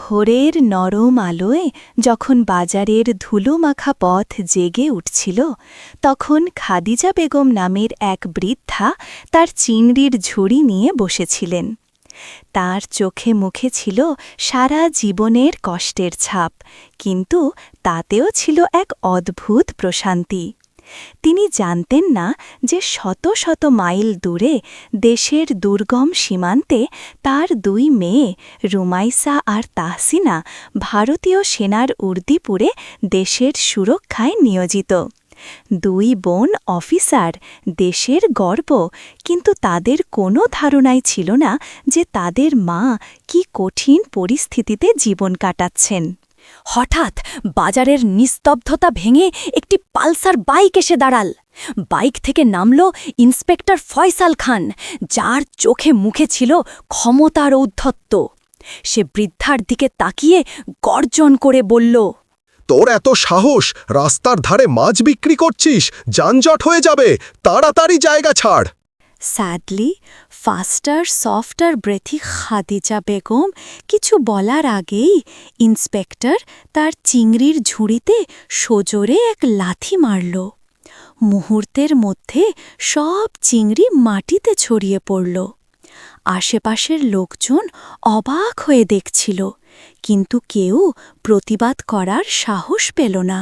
ভোরের নরম আলোয় যখন বাজারের ধুলোমাখা পথ জেগে উঠছিল, তখন খাদিজা বেগম নামের এক বৃদ্ধা তার চিংড়ির ঝুড়ি নিয়ে বসেছিলেন। তার চোখে মুখে ছিল সারা জীবনের কষ্টের ছাপ, কিন্তু তাতেও ছিল এক অদ্ভুত প্রশান্তি। তিনি জানতেন না যে শত শত মাইল দূরে দেশের দুর্গম সীমান্তে তার দুই মেয়ে রুমাইসা আর তাহসিনা ভারতীয় সেনার উর্দিপুরে দেশের সুরক্ষায় নিয়োজিত। দুই বোন অফিসার দেশের গর্ব, কিন্তু তাদের কোনো ধারণাই ছিল না যে তাদের মা কি কঠিন পরিস্থিতিতে জীবন কাটাচ্ছেন। হঠাৎ বাজারের নিস্তব্ধতা ভেঙে একটি পালসার বাইক এসে দাঁড়াল। বাইক থেকে নামল ইন্সপেক্টর ফয়সাল খান যার চোখে মুখে ছিল ক্ষমতার ঔদ্ধত্য। সে বৃদ্ধার দিকে তাকিয়ে গর্জন করে বলল তোর এত সাহস রাস্তার ধারে মাছ বিক্রি করছিস যানজট হয়ে যাবে তাড়াতাড়ি জায়গা ছাড়! Sadly faster softer breathy Khadija Begum কিছু বলার আগেই ইন্সপেক্টর তার চিংড়ির ঝুড়িতে সজোরে এক লাথি মারল মুহূর্তের মধ্যে সব চিংড়ি মাটিতে ছড়িয়ে পড়ল আশেপাশের লোকজন অবাক হয়ে দেখছিল কিন্তু কেউ প্রতিবাদ করার সাহস পেল না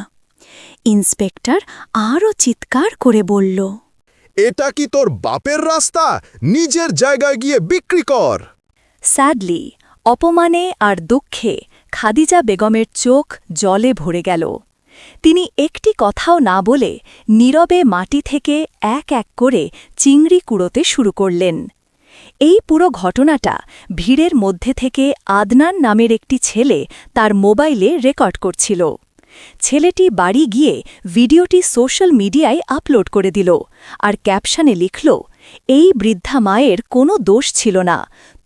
ইন্সপেক্টর আরও চিৎকার করে বলল এটা কি তোর বাপের রাস্তা? নিজের জায়গায় গিয়ে বিক্রি কর। স্যাডলি, অপমানে আর দুঃখে খাদিজা বেগমের চোখ জলে ভরে গেল। তিনি একটি কথাও না বলে নীরবে মাটি থেকে এক এক করে চিংড়ি কুড়োতে শুরু করলেন। এই পুরো ঘটনাটা ভিড়ের মধ্যে থেকে আদনান নামের একটি ছেলে তার মোবাইলে রেকর্ড করছিল। ছেলেটি বাড়ি গিয়ে ভিডিওটি সোশ্যাল মিডিয়ায় আপলোড করে দিল আর ক্যাপশনে লিখল, এই বৃদ্ধা মায়ের কোনো দোষ ছিল না,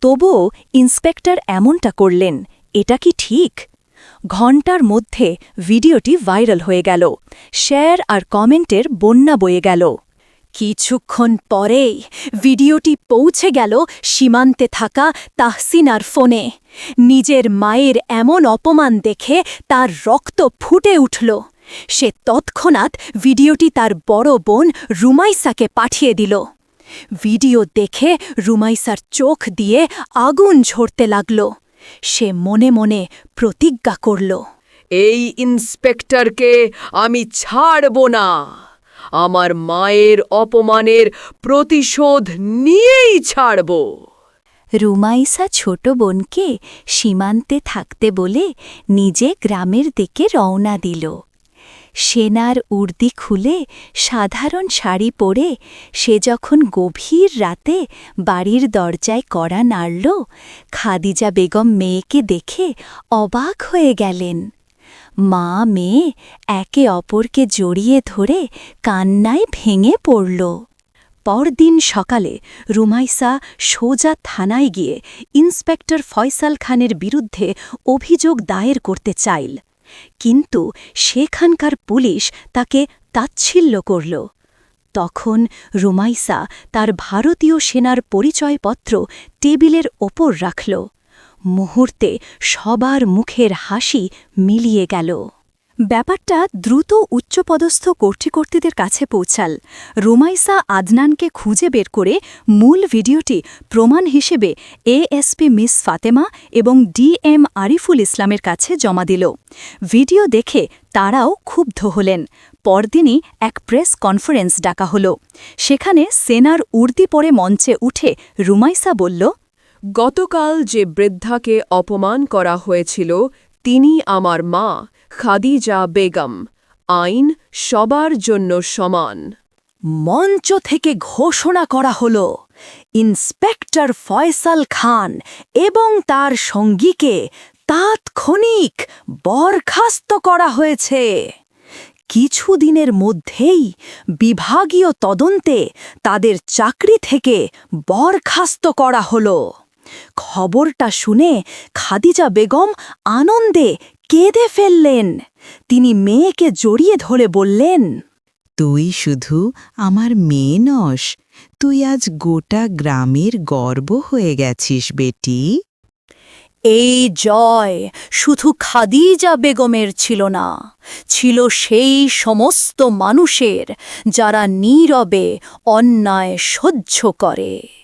তবুও ইন্সপেক্টর এমনটা করলেন, এটা কি ঠিক? ঘণ্টার মধ্যে ভিডিওটি ভাইরাল হয়ে গেল, শেয়ার আর কমেন্টের বন্যা বয়ে গেল। কিছুক্ষণ পরেই ভিডিওটি পৌঁছে গেল সীমান্তে থাকা তাহসিনার ফোনে। নিজের মায়ের এমন অপমান দেখে তার রক্ত ফুটে উঠল। সে তৎক্ষণাৎ ভিডিওটি তার বড় বোন রুমাইসাকে পাঠিয়ে দিল। ভিডিও দেখে রুমাইসার চোখ দিয়ে আগুন ঝরতে লাগল। সে মনে মনে প্রতিজ্ঞা করল, এই ইন্সপেক্টরকে আমি ছাড়ব না। আমার মায়ের অপমানের প্রতিশোধ নিয়েই ছাড়ব। রুমাইসা ছোট বোনকে সীমান্তে থাকতে বলে নিজে গ্রামের দিকে রওনা দিল। সেনার উর্দি খুলে সাধারণ শাড়ি পরে সে যখন গভীর রাতে বাড়ির দরজায় কড়া নাড়ল, খাদিজা বেগম মেয়েকে দেখে অবাক হয়ে গেলেন। মা মেয়ে একে অপরকে জড়িয়ে ধরে কান্নায় ভেঙে পড়ল। পরদিন সকালে রুমাইসা সোজা থানায় গিয়ে ইন্সপেক্টর ফয়সাল খানের বিরুদ্ধে অভিযোগ দায়ের করতে চাইল। কিন্তু সেখানকার পুলিশ তাকে তাচ্ছিল্য করল। তখন রুমাইসা তার ভারতীয় সেনার পরিচয়পত্র টেবিলের ওপর রাখল। মুহূর্তে সবার মুখের হাসি মিলিয়ে গেল। ব্যাপারটা দ্রুত উচ্চপদস্থ কর্তৃকর্তীদের কাছে পৌঁছাল। রুমাইসা আদনানকে খুঁজে বের করে মূল ভিডিওটি প্রমাণ হিসেবে এএসপি মিস ফাতেমা এবং ডিএম আরিফুল ইসলামের কাছে জমা দিল। ভিডিও দেখে তারাও ক্ষুব্ধ হলেন। পরদিনই এক প্রেস কনফারেন্স ডাকা হল। সেখানে সেনার উর্দি পরে মঞ্চে উঠে রুমাইসা বলল গতকাল যে বৃদ্ধাকে অপমান করা হয়েছিল, তিনি আমার মা, খাদিজা বেগম। আইন সবার জন্য সমান। মঞ্চ থেকে ঘোষণা করা হল, ইন্সপেক্টর ফয়সাল খান এবং তার সঙ্গীকে তাৎক্ষণিক বরখাস্ত করা হয়েছে। কিছুদিনের মধ্যেই বিভাগীয় তদন্তে তাদের চাকরি থেকে বরখাস্ত করা হল। খবরটা শুনে খাদিজা বেগম আনন্দে কেঁদে ফেললেন। তিনি মেয়েকে জড়িয়ে ধরে বললেন তুই শুধু আমার মেয়ে নস তুই আজ গোটা গ্রামের গর্ব হয়ে গেছিস বেটি। এই জয় শুধু খাদিজা বেগমের ছিল না ছিল সেই সমস্ত মানুষের যারা নীরবে অন্যায় সহ্য করে।